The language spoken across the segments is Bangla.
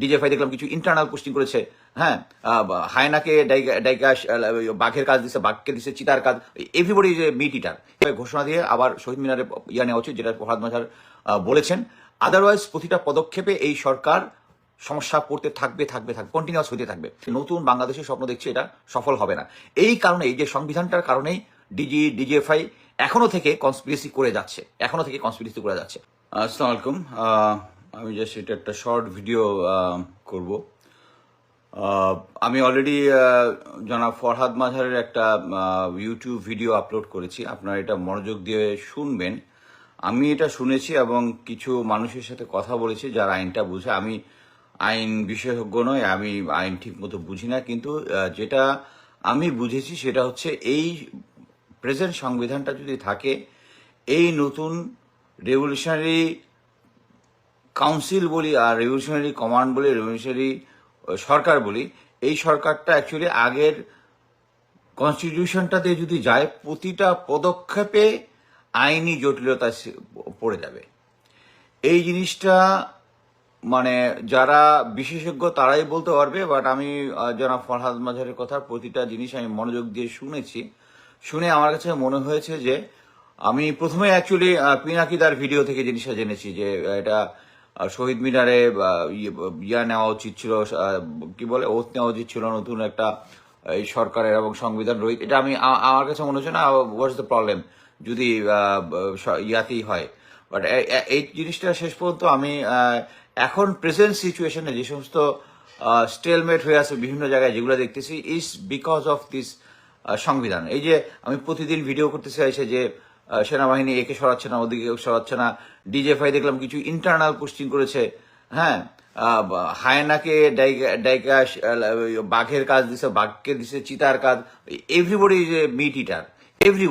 ডিজেফাই দেখলাম কিছু ইন্টারনাল পোস্টিং করেছে। হ্যাঁ হায়নাকে বাঘের কাজ দিছে, বাঘকে দিছে, চিতার কাজ এভরিবডি যে মিট ইটার ঘোষণা দিয়ে আবার শহীদ মিনারে ইয়া নেওয়া উচিত যেটা প্রহাদ মাঝার বলেছেন। আদারওয়াইজ প্রতিটা পদক্ষেপে এই সরকার সমস্যা পড়তে থাকবে থাকবে থাকবে কন্টিনিউয়াস হতে থাকবে। নতুন বাংলাদেশের স্বপ্ন দেখছে, এটা সফল হবে না। এই কারণে এই যে সংবিধানটার কারণেই ডিজি ডিজিএফআই এখনও থেকে কনস্পিরেসি করে যাচ্ছে, এখনও থেকে কনস্পিরেসি করে যাচ্ছে। আসসালামু আলাইকুম। আমি জাস্ট এটা একটা শর্ট ভিডিও করব। আমি অলরেডি জনাব ফরহাদ মাঝারের একটা ইউটিউব ভিডিও আপলোড করেছি। আপনারা এটা মনোযোগ দিয়ে শুনবেন। আমি এটা শুনেছি এবং কিছু মানুষের সাথে কথা বলেছি যারা আইনটা বুঝে। আমি আইন বিশেষজ্ঞ নয় আমি আইন ঠিক মতো বুঝি না। কিন্তু যেটা আমি বুঝেছি সেটা হচ্ছে এই প্রেজেন্ট সংবিধানটা যদি থাকে, এই নতুন রেভলিউশনারি কাউন্সিল বলি আর রেভলিউশনারি কমান্ড বলি রেভলিউশনারি সরকার বলি, এই সরকারটা অ্যাকচুয়ালি আগের কনস্টিটিউশনটাতে যদি যায়, প্রতিটা পদক্ষেপে আইনি জটিলতা পড়ে যাবে। এই জিনিসটা মানে যারা বিশেষজ্ঞ তারাই বলতে পারবে বাট আমি জনাব ফরহাদ মাঝারের কথা প্রতিটা জিনিস আমি মনোযোগ দিয়ে শুনেছি। শুনে আমার কাছে মনে হয়েছে যে, আমি প্রথমে অ্যাকচুয়ালি পিনাকিদার ভিডিও থেকে জিনিসটা জেনেছি যে এটা শহীদ মিনারে ইয়ে- ইয়া নেওয়া উচিত ছিল কি বলে ওথ নেওয়া উচিত ছিল, নতুন একটা, এই সরকারের এবং সংবিধান রহিত। এটা আমি আমার কাছে মনে হচ্ছে না হোয়াটস দ্য প্রবলেম যদি ইয়াতেই হয়। বাট এই জিনিসটা শেষ পর্যন্ত আমি এখন প্রেজেন্ট সিচুয়েশনে যে সমস্ত স্টেলমেট হয়ে আছে বিভিন্ন জায়গায় যেগুলো দেখতেছি ইজ বিকজ অফ দিস সংবিধান। এই যে, আমি প্রতিদিন ভিডিও করতে চাইছে যে সেনাবাহিনী একে সরাচ্ছে না, ওদিকে সরাচ্ছে না। ডিজেফাই দেখলাম কিছু ইন্টারনাল পোস্টিং করেছে। হ্যাঁ হায়নাকে ডাইকা বাঘের কাজ দিছে, বাঘকে দিছে চিতার কাজ। এভরিবডি যে মিট ইটার এভরি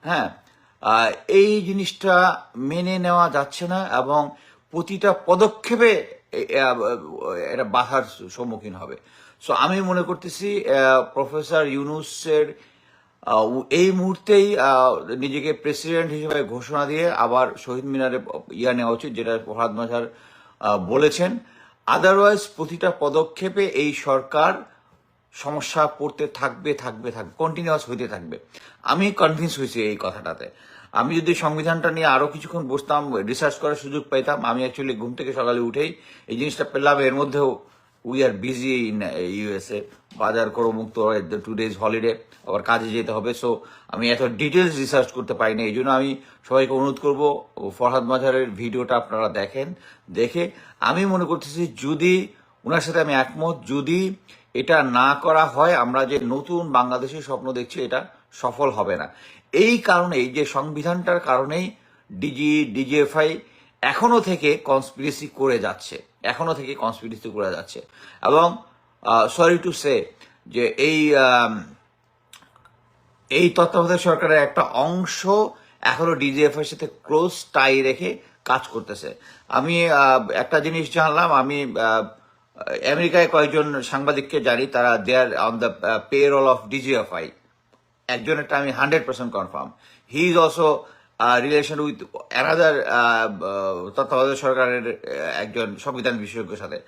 হ্যাঁ এই জিনিসটা মেনে নেওয়া যাচ্ছে না এবং প্রতিটা পদক্ষেপে এ- এ- এটা বাধার সম্মুখীন হবে। সো আমি মনে করতেছি প্রফেসর ইউনুসের এই মুহূর্তেই নিজেকে প্রেসিডেন্ট হিসেবে ঘোষণা দিয়ে আবার শহীদ মিনারে ইয়া নেওয়া উচিত, যেটা প্রহাদ মাঝার বলেছেন। আদারওয়াইজ প্রতিটা পদক্ষেপে এই সরকার সমস্যা পড়তে থাকবে থাকবে থাকবে কন্টিনিউয়াস হইতে থাকবে। আমি কনভিন্স হয়েছি এই কথাটাতে। আমি যদি সংবিধানটা নিয়ে আরও কিছুক্ষণ বসতাম রিসার্চ করার সুযোগ পাইতাম, আমি অ্যাকচুয়ালি ঘুম থেকে সকালে উঠেই এই জিনিসটা পেলাম, এর মধ্যেও we are busy in USA বাজার করো, মুক্ত টু ডেজ হলিডে আবার কাজে যেতে হবে। সো আমি এত ডিটেলস রিসার্চ করতে পারি না, এই জন্য আমি সবাইকে অনুরোধ করব ফরহাদ মাজারের ভিডিওটা আপনারা দেখেন, দেখে। আমি মনে করতেছি যদি ওনার সাথে আমি একমত, যদি এটা না করা হয়, আমরা যে নতুন বাংলাদেশের স্বপ্ন দেখছি, এটা সফল হবে না। এই কারণে, এই যে সংবিধানটার কারণেই, ডিজি, ডিজিএফআই এখনও থেকে কনস্পিরেসি করে যাচ্ছে। এখনও থেকে কনস্পিরেসি করে যাচ্ছে। এবং সরি টু সে যে এই এই তত্ত্বাবধায়ক সরকারের একটা অংশ এখনও ডিজিএফ এর সাথে ক্লোজ টাই রেখে কাজ করতেছে। আমি একটা জিনিস জানলাম, আমি আমেরিকায় কয়েকজন সাংবাদিককে জানি, তারা there on the payroll of DGFI একজনেরটা আমি hundred percent confirm he is also relation with another তত্ত্বাবধায়ক সরকারের একজন সংবিধান বিশেষজ্ঞের সাথে।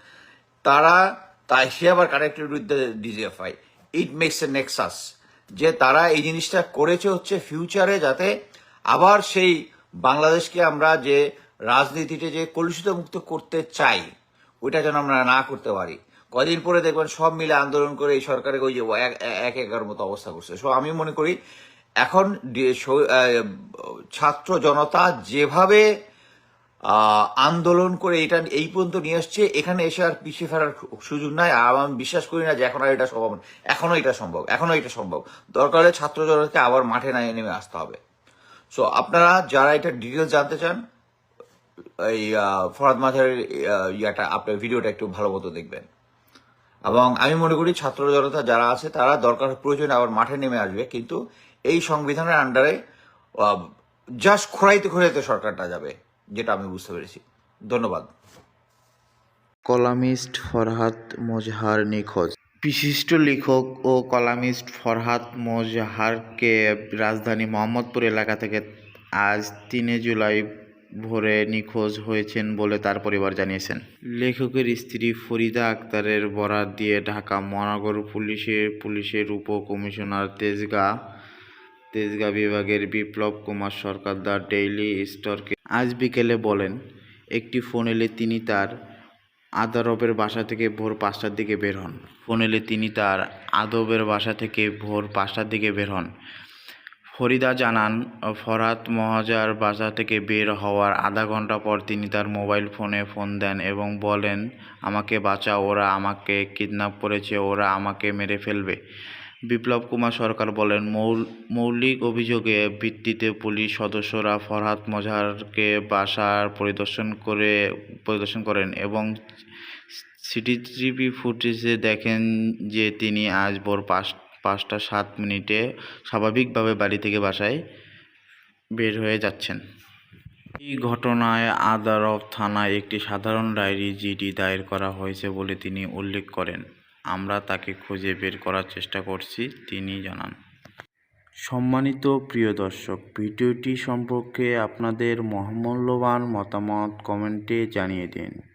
তারা তাই সে আবার connected with the DGFI it makes a nexus যে তারা এই জিনিসটা করেছে হচ্ছে ফিউচারে যাতে আবার সেই বাংলাদেশকে আমরা যে রাজনীতিতে যে কলুষিত মুক্ত করতে চাই, ওইটা যেন আমরা না করতে পারি। কদিন পরে দেখবেন সব মিলে আন্দোলন করে এই সরকারের ওই যে এক- এক একার মতো অবস্থা করছে। সো আমি মনে করি এখন ছাত্র জনতা যেভাবে আন্দোলন করে এটা এই পর্যন্ত নিয়ে আসছে, এখানে এসে আর পিছিয়ে ফেরার সুযোগ নাই। আর আমি বিশ্বাস করি না যে এখন আর এটা সম্ভব না। এখনও এটা সম্ভব, এখনও এটা সম্ভব। দরকার হলে ছাত্র জনতাকে আবার মাঠে না নেমে আসতে হবে। সো আপনারা যারা এটা ডিটেলস জানতে চান, এই ফরাদ মাঝারের ইয়াটা, আপনার ভিডিওটা একটু ভালো মতো দেখবেন। এবং আমি মনে করি ছাত্র জনতা যারা আছে, তারা দরকার প্রয়োজনে আবার মাঠে নেমে আসবে। কিন্তু এই সংবিধানের আন্ডারে জাস্ট খোরাইতে খোরাইতে সরকারটা যাবে, যেটা আমি বুঝতে পেরেছি। ধন্যবাদ। কলামিস্ট ফরহাদ মোজহার নিখোঁজ। বিশিষ্ট লেখক ও কলামিস্ট ফরহাদ মোজহারকে রাজধানী মোহাম্মদপুর এলাকা থেকে আজ তিনে জুলাই ভোরে নিখোঁজ হয়েছেন বলে তার পরিবার জানিয়েছেন। লেখকের স্ত্রী ফরিদা আক্তারের বরাত দিয়ে ঢাকা মহানগর পুলিশের পুলিশের উপ কমিশনার তেজগাঁ তেজগাঁ বিভাগের বিপ্লব কুমার সরকার দ্য ডেইলি স্টারকে আজ বিকেলে বলেন, একটি ফোন এলে তিনি তার আদারবের বাসা থেকে ভোর পাঁচটার দিকে বের হন। ফোন এলে তিনি তার আদবের বাসা থেকে ভোর পাঁচটার দিকে বের হন। ফরিদা জানান, ফরহাদ মহাজার বাসা থেকে বের হওয়ার আধা ঘণ্টা পর তিনি তার মোবাইল ফোনে ফোন দেন এবং বলেন, আমাকে বাঁচা, ওরা আমাকে কিডন্যাপ করেছে, ওরা আমাকে মেরে ফেলবে। বিপ্লব কুমার সরকার বলেন, মৌল, মৌলিক অভিযোগে ভিত্তিতে পুলিশ সদস্যরা ফরহাদ মজাহারকে বাসার পরিদর্শন করে, পরিদর্শন করেন এবং সিটিটিভি ফুটেজে দেখেন যে তিনি আজ ভোর পাঁচ, পাঁচটা সাত মিনিটে স্বাভাবিকভাবে বাড়ি থেকে বাসায় বের হয়ে যাচ্ছেন। এই ঘটনায় আদারব থানায় একটি সাধারণ ডায়েরি জিডি দায়ের করা হয়েছে বলে তিনি উল্লেখ করেন। আমরা তাকে খুঁজে বের করার চেষ্টা করছি, তিনি জানান। সম্মানিত প্রিয় দর্শক, ভিডিওটি সম্পর্কে আপনাদের মহামূল্যবান মতামত কমেন্টে জানিয়ে দিন।